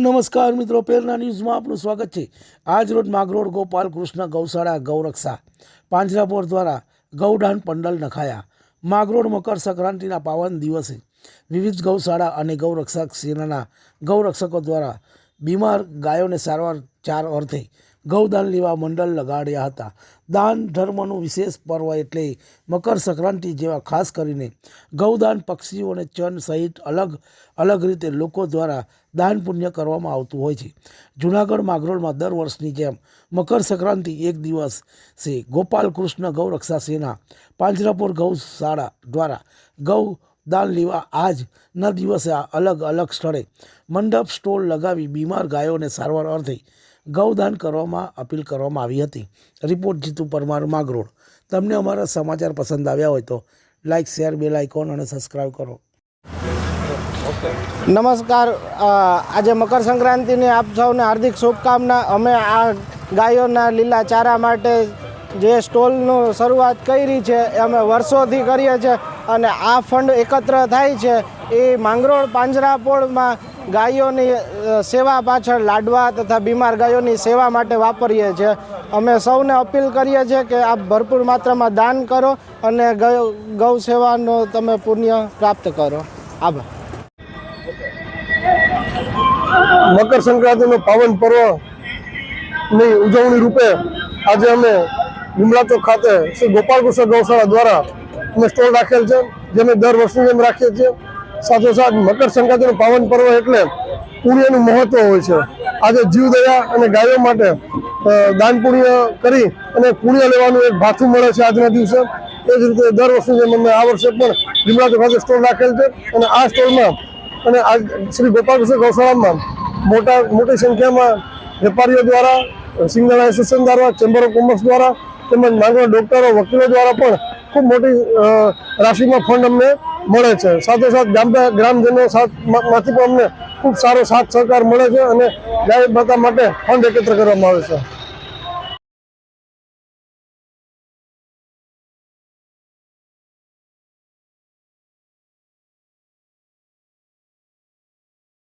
નમસ્કાર મિત્રો પેરના ન્યૂઝમાં આપનું સ્વાગત છે. આજ રોજ માગરોડ ગોપાલ, કૃષ્ણ, ગૌશાળા, ગૌરક્ષા પાંજરાપોર દ્વારા ગૌડાન પંડલ નખાયા. માગરોડ મકર સંક્રાંતિના પાવન દિવસે વિવિધ ગૌશાળા અને ગૌરક્ષક સેનાના ગૌરક્ષકો દ્વારા બીમાર ગાયોને સારવાર ચાર અર્થે ગૌદાન લેવા મંડળ લગાડ્યા હતા. દાન ધર્મનું વિશેષ પર્વ એટલે મકર સંક્રાંતિ જેવા ખાસ કરીને ગૌદાન પક્ષીઓને ચન સહિત અલગ અલગ રીતે લોકો દ્વારા દાન પુણ્ય કરવામાં આવતું હોય છે. જૂનાગઢ માગરોળમાં દર વર્ષની જેમ મકર સંક્રાંતિ એક દિવસ છે. ગોપાલ કૃષ્ણ ગૌરક્ષા સેના પાંજરાપુર ગૌશાળા દ્વારા ગૌ દાન લેવા આજ ના દિવસે આ અલગ અલગ સ્થળે મંડપ, સ્ટોલ લગાવી બીમાર ગાયોને સારવાર અર્થે ગૌદાન કરવામાં અપીલ કરવામાં આવી હતી. રિપોર્ટ જીતુ પરમાર માગરોડ તમને અમારા સમાચાર પસંદ આવ્યા હોય તો લાઇક શેર, બેલ આઇકોન અને સબસ્ક્રાઈબ કરો. નમસ્કાર. આજે મકર સંક્રાંતિની આપ સૌને હાર્દિક શુભકામના. અમે આ ગાયોના લીલા ચારા માટે જે સ્ટોલનું શરૂઆત કરી છે, એ અમે વર્ષોથી કરીએ છીએ. અને આ ફંડ એકત્ર થાય છે, એ માંગરોળ પાંજરાપોળમાં ગાયોની સેવા પાછળ લાડવા તથા બીમાર ગાયોની સેવા માટે વાપરીએ છીએ. અમે સૌને અપીલ કરીએ છીએ કે આપ ભરપૂર માત્રામાં દાન કરો અને ગૌ સેવાનો તમે પુણ્ય પ્રાપ્ત કરો. આભાર. મકર સંક્રાંતિનો પાવન પર્વની ઉજવણી રૂપે આજે અમે લીમડા ચોક ખાતે શ્રી ગોપાલકૃષ્ણ ગૌશાળા દ્વારા અમે સ્ટોલ રાખેલ છે જે અમે દર વર્ષની જેમ રાખીએ છીએ. સાથોસાથ મકર સંક્રાંતિનું પાવન પર્વ એટલે પુણ્યનું મહત્વ હોય છે. આજે જીવદયા અને ગાયો માટે દાન પુણ્ય કરી અને પુણ્ય લેવાનું એક ભાથું મળે છે આજના દિવસે. એ જ રીતે દર વર્ષની જેમ અમે આ વર્ષે પણ લીમડા ખાતે સ્ટોલ રાખેલ છે અને આ સ્ટોલમાં અને આ શ્રી ગોપાલકૃષ્ણ ગૌશાળામાં મોટા, મોટી સંખ્યામાં વેપારીઓ દ્વારા સિંગલ એસોસિએશન દ્વારા, ચેમ્બર ઓફ કોમર્સ દ્વારા તેમજ માંગવા ડોક્ટરો, વકીલો દ્વારા પણ ખૂબ મોટી રાશિમાં ફંડ અમને મળે છે. સાથોસાથ ગામડા, ગ્રામજનો સાથમાંથી પણ અમને ખૂબ સારો સાથ સહકાર મળે છે અને ગાય માતા માટે ફંડ એકત્ર કરવામાં આવે છે.